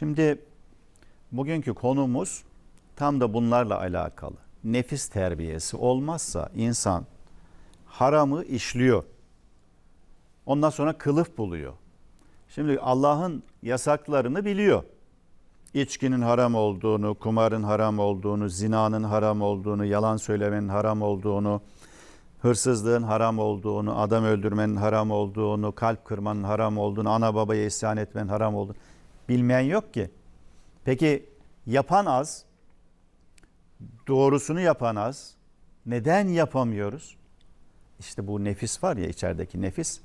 Şimdi bugünkü konumuz tam da bunlarla alakalı. Nefis terbiyesi olmazsa insan haramı işliyor. Ondan sonra kılıf buluyor. Şimdi Allah'ın yasaklarını biliyor. İçkinin haram olduğunu, kumarın haram olduğunu, zinanın haram olduğunu, yalan söylemenin haram olduğunu, hırsızlığın haram olduğunu, adam öldürmenin haram olduğunu, kalp kırmanın haram olduğunu, ana babaya isyan etmenin haram olduğunu bilmeyen yok ki. Peki yapan az, doğrusunu yapan az. Neden yapamıyoruz? İşte bu nefis var ya içerideki nefis.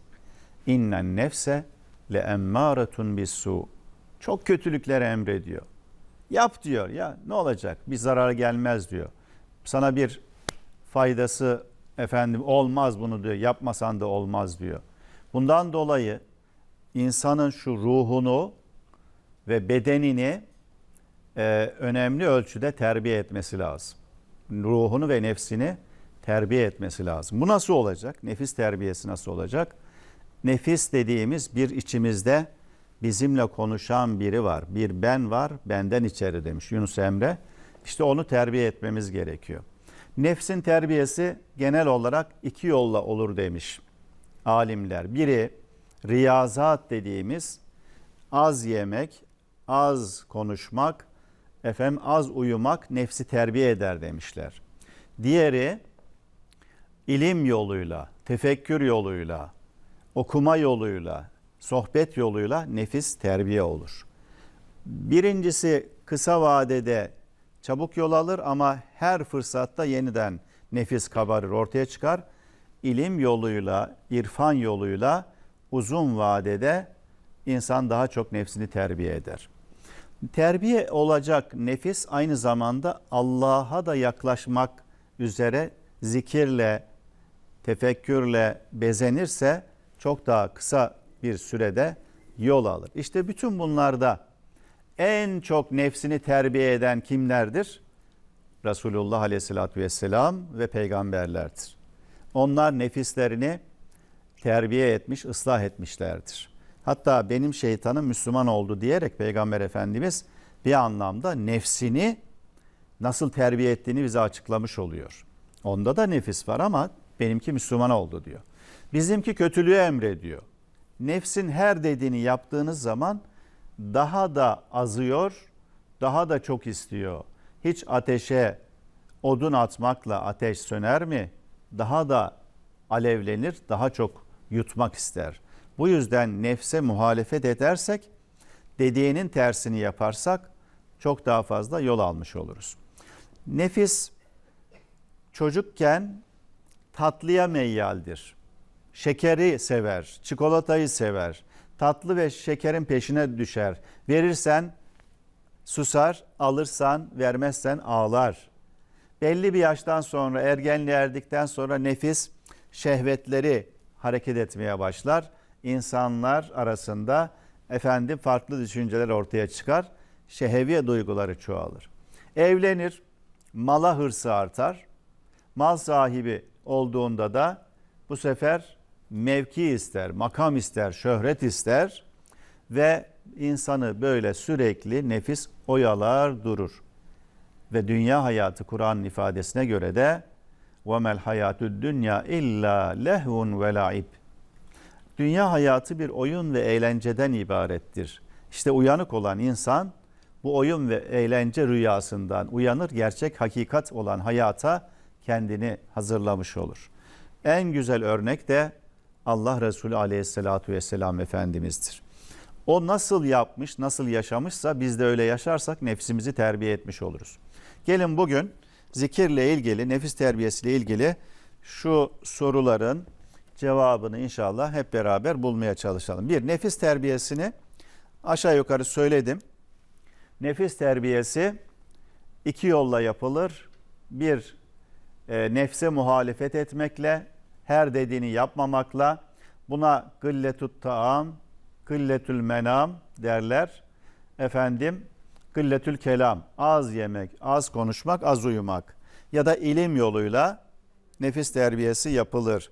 İnnen nefse le emmâretun bis su. Çok kötülükleri emrediyor. Yap diyor ya ne olacak bir zarar gelmez diyor. Sana bir faydası efendim olmaz bunu diyor. Yapmasan da olmaz diyor. Bundan dolayı insanın şu ruhunu ve bedenini e, önemli ölçüde terbiye etmesi lazım. Ruhunu ve nefsini terbiye etmesi lazım. Bu nasıl olacak? Nefis terbiyesi nasıl olacak? Nefis dediğimiz bir içimizde bizimle konuşan biri var. Bir ben var, benden içeri demiş Yunus Emre. İşte onu terbiye etmemiz gerekiyor. Nefsin terbiyesi genel olarak iki yolla olur demiş alimler. Biri riyazat dediğimiz az yemek, az konuşmak, efendim az uyumak nefsi terbiye eder demişler. Diğeri ilim yoluyla, tefekkür yoluyla, okuma yoluyla, sohbet yoluyla nefis terbiye olur. Birincisi kısa vadede çabuk yol alır ama her fırsatta yeniden nefis kabarır, ortaya çıkar. İlim yoluyla, irfan yoluyla uzun vadede insan daha çok nefsini terbiye eder. Terbiye olacak nefis aynı zamanda Allah'a da yaklaşmak üzere zikirle, tefekkürle bezenirse çok daha kısa bir sürede yol alır. İşte bütün bunlarda en çok nefsini terbiye eden kimlerdir? Resulullah Aleyhisselatü Vesselam ve peygamberlerdir. Onlar nefislerini terbiye etmiş, ıslah etmişlerdir. Hatta benim şeytanım Müslüman oldu diyerek Peygamber Efendimiz bir anlamda nefsini nasıl terbiye ettiğini bize açıklamış oluyor. Onda da nefis var ama benimki Müslüman oldu diyor. Bizimki kötülüğü emrediyor. Nefsin her dediğini yaptığınız zaman daha da azıyor, daha da çok istiyor. Hiç ateşe odun atmakla ateş söner mi? Daha da alevlenir, daha çok yutmak ister. Bu yüzden nefse muhalefet edersek, dediğinin tersini yaparsak çok daha fazla yol almış oluruz. Nefis çocukken tatlıya meyyaldir. Şekeri sever, çikolatayı sever. Tatlı ve şekerin peşine düşer. Verirsen susar, alırsan vermezsen ağlar. Belli bir yaştan sonra ergenliğe erdikten sonra nefis şehvetleri hareket etmeye başlar İnsanlar arasında efendim farklı düşünceler ortaya çıkar. Şehevi duyguları çoğalır. Evlenir, mala hırsı artar. Mal sahibi olduğunda da bu sefer mevki ister, makam ister, şöhret ister ve insanı böyle sürekli nefis oyalar durur. Ve dünya hayatı Kur'an'ın ifadesine göre de وَمَا الْحَيَاتُ الدُّنْيَا اِلَّا لَهْوٌ وَلَعِبٌ Dünya hayatı bir oyun ve eğlenceden ibarettir. İşte uyanık olan insan bu oyun ve eğlence rüyasından uyanır, gerçek hakikat olan hayata kendini hazırlamış olur. En güzel örnek de Allah Resulü Aleyhisselatü Vesselam Efendimiz'dir. O nasıl yapmış, nasıl yaşamışsa biz de öyle yaşarsak nefsimizi terbiye etmiş oluruz. Gelin bugün zikirle ilgili, nefis terbiyesiyle ilgili şu soruların cevabını inşallah hep beraber bulmaya çalışalım. Bir, nefis terbiyesini aşağı yukarı söyledim. Nefis terbiyesi iki yolla yapılır. Bir, e, nefse muhalefet etmekle, her dediğini yapmamakla, buna gılletut taam, gılletül menam derler. Efendim, gılletül kelam, az yemek, az konuşmak, az uyumak ya da ilim yoluyla nefis terbiyesi yapılır.